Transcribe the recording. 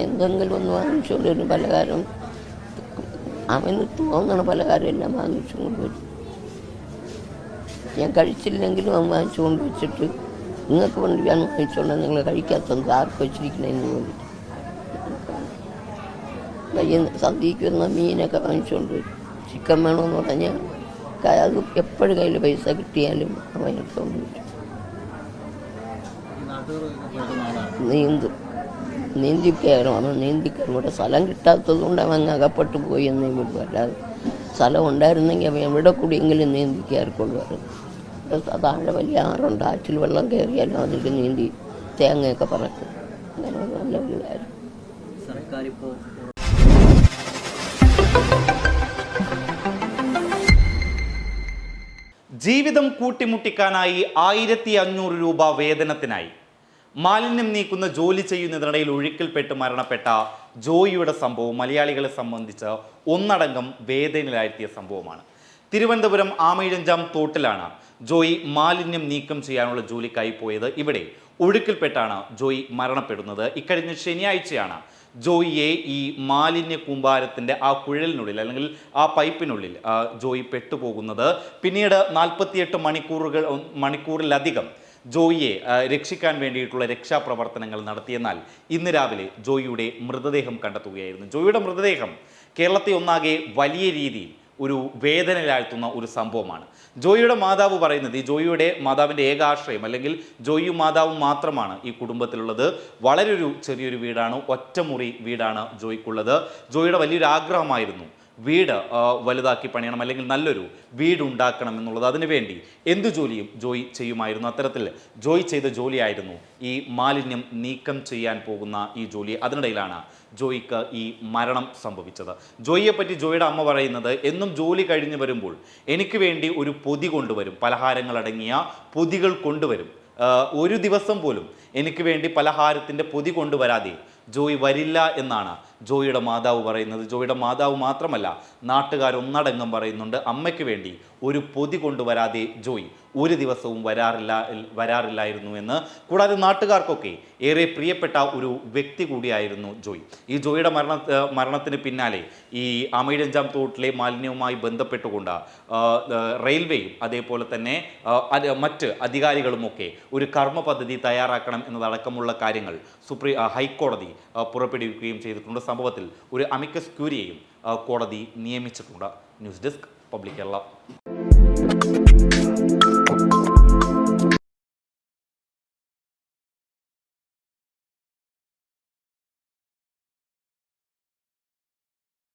എന്തെങ്കിലും ഒന്ന് വാങ്ങിച്ചുകൊണ്ട് വരും പലഹാരം. അവന് തോന്നണ പലഹാരം എല്ലാം വാങ്ങിച്ചുകൊണ്ട് വരും. ഞാൻ കഴിച്ചില്ലെങ്കിലും അവൻ വാങ്ങിച്ചുകൊണ്ട് വെച്ചിട്ട് നിങ്ങൾക്ക് വേണ്ടി ഞാൻ വാങ്ങിച്ചുകൊണ്ട് നിങ്ങൾ കഴിക്കാത്തത് ആർക്ക് വെച്ചിരിക്കണമെന്ന് വേണ്ടി കയ്യിൽ സന്ധ്യയ്ക്ക് മീനൊക്കെ വാങ്ങിച്ചുകൊണ്ട് വരും. ചിക്കൻ വേണമെന്ന് പറഞ്ഞാൽ അത് എപ്പോഴും കയ്യിൽ പൈസ കിട്ടിയാലും അവൻ എടുത്തുകൊണ്ട് വരും. നീന്തും. നീന്തി കയറും അവൻ നീന്തി കയറും ഇവിടെ സ്ഥലം കിട്ടാത്തത് കൊണ്ട് അവൻ അകപ്പെട്ടു പോയി എന്ന് വിടും അല്ലാതെ സ്ഥലം ഉണ്ടായിരുന്നെങ്കിൽ അവൻ എവിടെ കൂടിയെങ്കിലും നീന്തി കയറിക്കൊണ്ടുവരും ഇവിടെ താഴെ വലിയ ആറുണ്ട്. ആറ്റിൽ വെള്ളം കയറിയാലും അതിൽ നീന്തി തേങ്ങയൊക്കെ പറക്കും. അങ്ങനെ നല്ല ഒരു കാര്യം ജീവിതം കൂട്ടിമുട്ടിക്കാനായി ആയിരത്തി അഞ്ഞൂറ് രൂപ വേതനത്തിനായി. മാലിന്യം നീക്കുന്ന ജോലി ചെയ്യുന്നതിനിടയിൽ ഒഴുക്കിൽപ്പെട്ട് മരണപ്പെട്ട ജോയിയുടെ സംഭവം മലയാളികളെ സംബന്ധിച്ച് ഒന്നടങ്കം വേദനയിലാഴ്ത്തിയ സംഭവമാണ്. തിരുവനന്തപുരം ആമയിഴഞ്ചാം തോട്ടിലാണ് ജോയി മാലിന്യം നീക്കം ചെയ്യാനുള്ള ജോലിക്കായി പോയത്. ഇവിടെ ഒഴുക്കിൽപ്പെട്ടാണ് ജോയി മരണപ്പെടുന്നത്. ഇക്കഴിഞ്ഞ ശനിയാഴ്ചയാണ് ജോയിയെ ഈ മാലിന്യ കൂമ്പാരത്തിന്റെ ആ കുഴലിനുള്ളിൽ അല്ലെങ്കിൽ ആ പൈപ്പിനുള്ളിൽ ജോയി പെട്ടുപോകുന്നത്. പിന്നീട് നാൽപ്പത്തിയെട്ട് മണിക്കൂറുകൾ മണിക്കൂറിലധികം ജോയിയെ രക്ഷിക്കാൻ വേണ്ടിയിട്ടുള്ള രക്ഷാപ്രവർത്തനങ്ങൾ നടത്തിയെന്നാൽ ഇന്ന് രാവിലെ ജോയിയുടെ മൃതദേഹം കണ്ടെത്തുകയായിരുന്നു. ജോയിയുടെ മൃതദേഹം കേരളത്തെ ഒന്നാകെ വലിയ രീതിയിൽ ഒരു വേദനയിലാഴ്ത്തുന്ന ഒരു സംഭവമാണ്. ജോയിയുടെ മാതാവ് പറയുന്നത് ഈ ജോയിയുടെ മാതാവിന്റെ ഏകാശ്രയം അല്ലെങ്കിൽ ജോയിയും മാതാവും മാത്രമാണ് ഈ കുടുംബത്തിലുള്ളത്. വളരെ ഒരു ചെറിയൊരു വീടാണ് ഒറ്റമുറി വീടാണ് ജോയിക്കുള്ളത്. ജോയിയുടെ വലിയൊരു ആഗ്രഹമായിരുന്നു വീട് വലുതാക്കി പണിയണം അല്ലെങ്കിൽ നല്ലൊരു വീട് ഉണ്ടാക്കണം എന്നുള്ളത് അതിനുവേണ്ടി എന്തു ജോലിയും ജോയി ചെയ്യുമായിരുന്നു അത്തരത്തിൽ. ജോയി ചെയ്ത ജോലിയായിരുന്നു ഈ മാലിന്യം നീക്കം ചെയ്യാൻ പോകുന്ന ഈ ജോലി. അതിനിടയിലാണ് ജോയിക്ക് ഈ മരണം സംഭവിച്ചത്. ജോയിയെപ്പറ്റി ജോയിയുടെ അമ്മ പറയുന്നത് എന്നും ജോലി കഴിഞ്ഞ് വരുമ്പോൾ എനിക്ക് വേണ്ടി ഒരു പൊതി കൊണ്ടുവരും. പലഹാരങ്ങളടങ്ങിയ പൊതികൾ കൊണ്ടുവരും. ഒരു ദിവസം പോലും എനിക്ക് വേണ്ടി പലഹാരത്തിന്റെ പൊതി കൊണ്ടുവരാതെ ജോയി വരില്ല എന്നാണ് ജോയിയുടെ മാതാവ് പറയുന്നത് ജോയിയുടെ മാതാവ് മാത്രമല്ല നാട്ടുകാരൊന്നടങ്കം പറയുന്നുണ്ട് അമ്മയ്ക്ക് വേണ്ടി ഒരു പൊതി കൊണ്ടുവരാതെ ജോയി ഒരു ദിവസവും വരാറില്ല വരാറില്ലായിരുന്നു എന്ന്. കൂടാതെ നാട്ടുകാർക്കൊക്കെ ഏറെ പ്രിയപ്പെട്ട ഒരു വ്യക്തി കൂടിയായിരുന്നു ജോയി. ഈ ജോയിയുടെ മരണ മരണത്തിന് പിന്നാലെ ഈ അമയിലഞ്ചാം തോട്ടിലെ മാലിന്യവുമായി ബന്ധപ്പെട്ടുകൊണ്ട് റെയിൽവേയും അതേപോലെ തന്നെ മറ്റ് അധികാരികളുമൊക്കെ ഒരു കർമ്മ പദ്ധതി തയ്യാറാക്കണം എന്നതടക്കമുള്ള കാര്യങ്ങൾ സുപ്രീം ഹൈക്കോടതി പുറപ്പെടുവിക്കുകയും ചെയ്തിട്ടുണ്ട്. സംഭവത്തിൽ ഒരു അമിക്കസ് ക്യൂരിയെയും കോടതി നിയമിച്ചിട്ടുണ്ട്. News desk public Kerala.